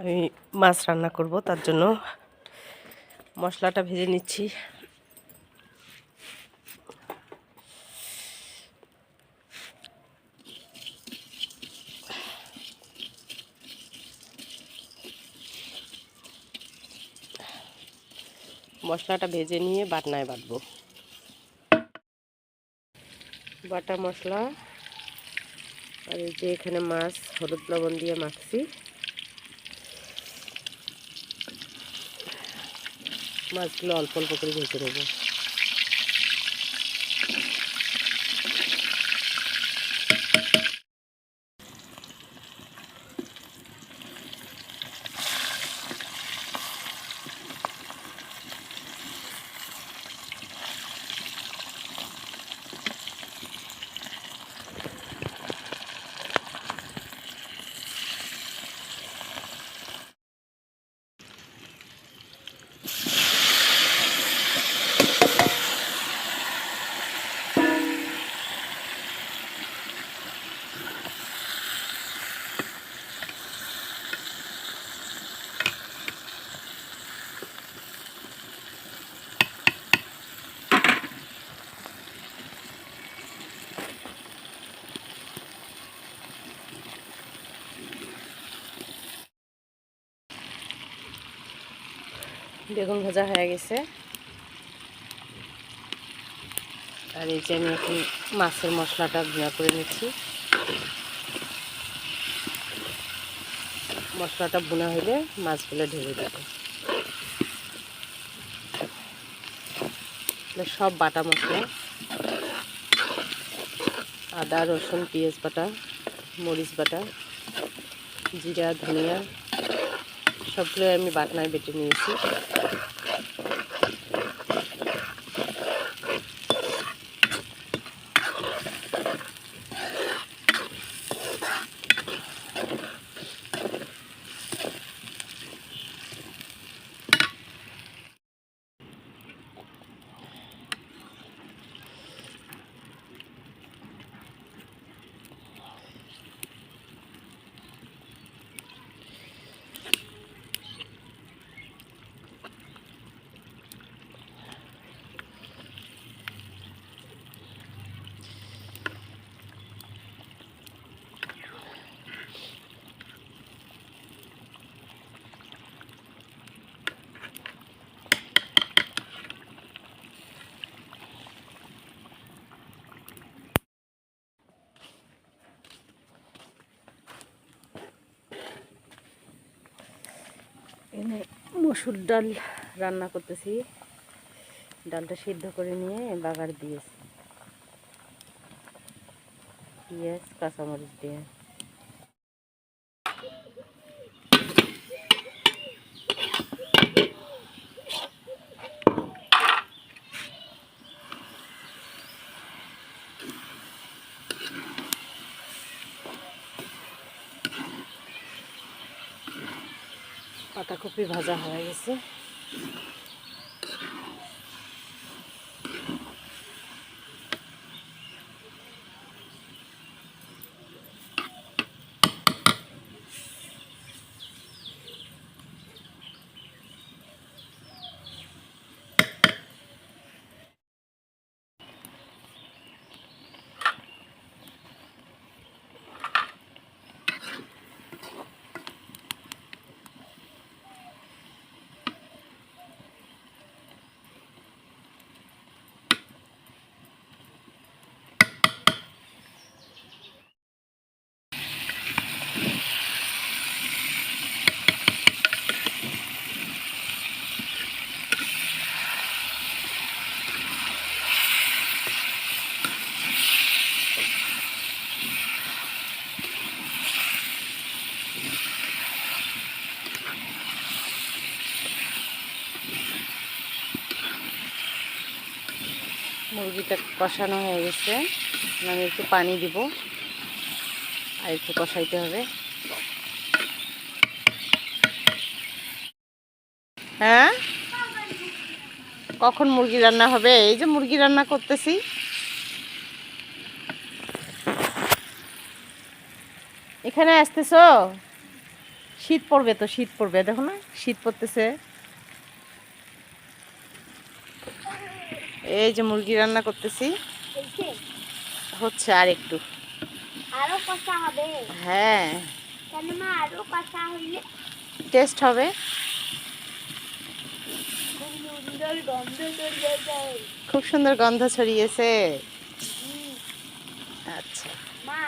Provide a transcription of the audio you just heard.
আমি মাছ রান্না করব, তার জন্য মশলাটা ভেজে নিচ্ছি। মশলাটা ভেজে নিয়ে বাটনায় বাটবো। বাটা মশলা, আর এই যে এখানে মাছ, হলুদ লবণ দিয়ে মাখছি। মাছগুলো অল্প অল্প করে ভেজে নেব বেগুন ভাজা হয়ে গেছে। আর এই যে আমি এখন মাছের মশলাটা গুঁড়া করে নিচ্ছি। মশলাটা বোনা হলে মাছগুলো ঢেলে দেবো। সব বাটা মশলা। আদা, রসুন, পেঁয়াজ বাটা, মরিচ বাটা, জিরা, ধনিয়া সবগুলো আমি বাটনায় বেটে নিয়েছি। এনে মসুর ডাল রান্না করতেছি। ডালটা সিদ্ধ করে নিয়ে বাগার দিয়েছি। পেঁয়াজ কাঁচামরিচ দিয়ে। পাতাকপি ভাজা হয়ে গেছে। মুরগিটা কষানো হয়ে গেছে। আমি একটু পানি দিব। আর একটু কষাইতে হবে। হ্যাঁ? কখন মুরগি রান্না হবে? এই যে মুরগি রান্না করতেছি। এখানে আসতেছ? শীত পড়বে তো, শীত পড়বে। দেখো না, শীত পড়তেছে। এই যে মুরগি রান্না করতেছি। হচ্ছে আর একটু আরও কষা হবে? হ্যাঁ। কেন মা আরও কষা হইলে টেস্ট হবে। খুব সুন্দর গন্ধ বেরিয়ে যায়। খুব সুন্দর গন্ধ ছড়িয়েছে। আচ্ছা। মা